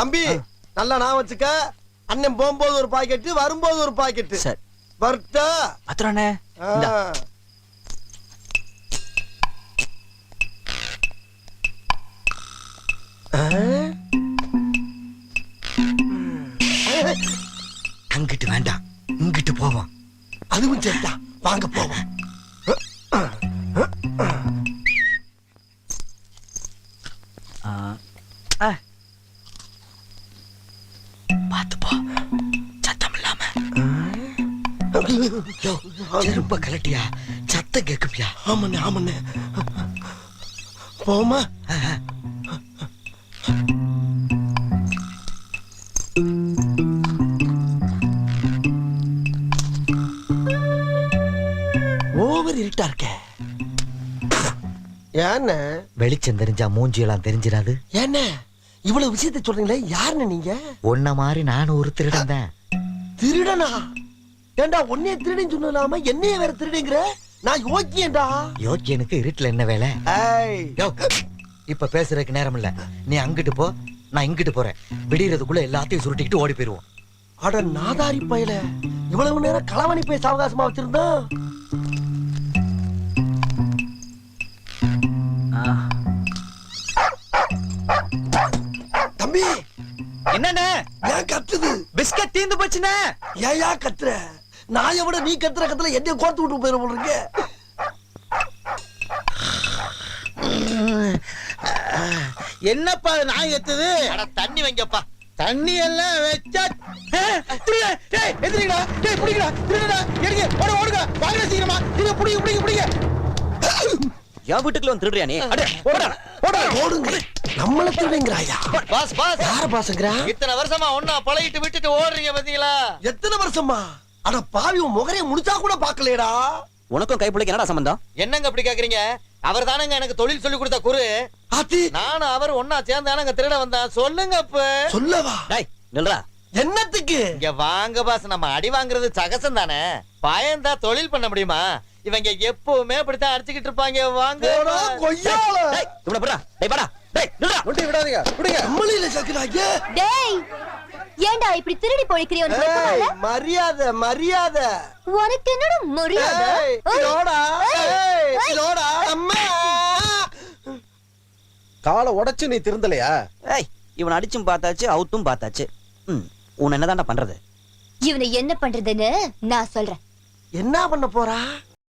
தம்பி நல்லா நான் வச்சுக்க. அண்ணன் போகும்போது ஒரு பாக்கெட்டு வரும்போது ஒரு பாக்கெட்டு. சரி. வர்த்தா பத்திரண்ணே இந்தா. அங்கிட்டு வேண்டாம். இங்கிட்டு போவோம். அதுவும் சரிதான் வாங்க போவோம். ஆ. செருப்ப கலட்டியா சத்தம் கேக்குப்பியா? ஆமாண்ணே ஆமாண்ணே. போமா ஓவர் இருட்டா இருக்க. வெளிச்சம் தெரிஞ்சா மூஞ்சியெல்லாம் தெரிஞ்சிடாது. ஏண்ணே இவ்வளவு விஷயத்தை சொல்றீங்களே யாருண்ணே நீங்க? உன்ன மாதிரி நானும் ஒரு திருடன் தான் திருடனா? ஏண்டா உன்னைய திருடன் சொல்லாம என்னைய வேற திருடுங்கிற? நான் யோக்கியேண்டா யோக்கியனுக்கு இருட்டுல என்ன வேலை? யோ இப்ப பேசுறதுக்கு நேரம் இல்ல நீ அங்கிட்டு போ நான் இங்கிட்டு போறேன். விடியறதுக்குள்ள எல்லாத்தையும் சுருட்டிக்கிட்டு ஓடி போயிருவோம். அட நாதாரி பயல. இவ்வளவு நேரம் களவணி பேச அவகாசமா வச்சிருந்தான். ஆ. தம்பி! என்னண்ணே? ஏன் கத்துது? பிஸ்கட் தீந்து போச்சுண்ணே? ஏயா கத்துற? நாயை விட நீ கத்துற கத்துல என்னைய கோர்த்து விட்டு போயிட போல இருக்கு என்னப்பா இது நாய் எத்துது அட தண்ணி வைங்கப்பா தண்ணி எல்லாம் வச்சா புடிங்க. டேய், எந்திரிங்கடா. டேய், புடிங்கடா. திருடுடா. எடுங்க. ஓடு, ஓடுங்க. வாங்கடா சீக்கிரமா. இருங்க, புடிங்க, புடிங்க, புடிங்க. என் வீட்டுக்குள்ள வந்து திருடுறியா நீ அடே ஓடுடா, ஓடுடா. ஓடுங்க நம்மள திருடுங்கிறாயா பாஸ் பாஸ் யார பாசங்கிறா இத்தனை வருஷமா ஒன்னா பழகிட்டு விட்டுட்டு ஓடுறீங்க பாத்தீங்களா எத்தனை வருஷமா அட பாவி உன் முகரைய முடிச்சா கூட பாக்கலையடா உனக்கும் கைப்பிள்ளைக்கு என்னடா சம்பந்தம்? என்னங்க அப்படி கேக்குறீங்க? அவர் தானங்க எனக்கு தொழில் சொல்லி கொடுத்த குரு. ஆத்தி. நானும் அவர் ஒன்னா சேர்ந்தானங்க திருட வந்தான் சொல்லுங்க அப்ப. சொல்லவா? டேய் நில்றா. என்னத்துக்கு? இங்க வாங்க பாஸ். நம்ம அடி வாங்குறது சகசம் தானே. பயந்தா தொழில் பண்ண முடியுமா? இவங்க எப்பவுமே அப்படித்தான் அடிச்சுக்கிட்டு இருப்பாங்க. வாங்க போடா, கொய்யால. டேய் இவனை போடா டேய் விடாதீங்க. நம்மளையில டேய் இப்படி திருடி உனக்கு இல்ல? மரியாதை மரியாதை. உனக்கு என்னடா மரியாதை? இதோடா. இதோடா, அம்மா. காலை உடைச்சு நீ திருந்தலையா? ஏய் இவனை அடிச்சும் பார்த்தாச்சு அவுத்தும் பார்த்தாச்சு. ம் உன்னை என்னதான்டா பண்றது? இவனை என்ன பண்றதுன்னு நான் சொல்றேன். என்ன பண்ண போறா?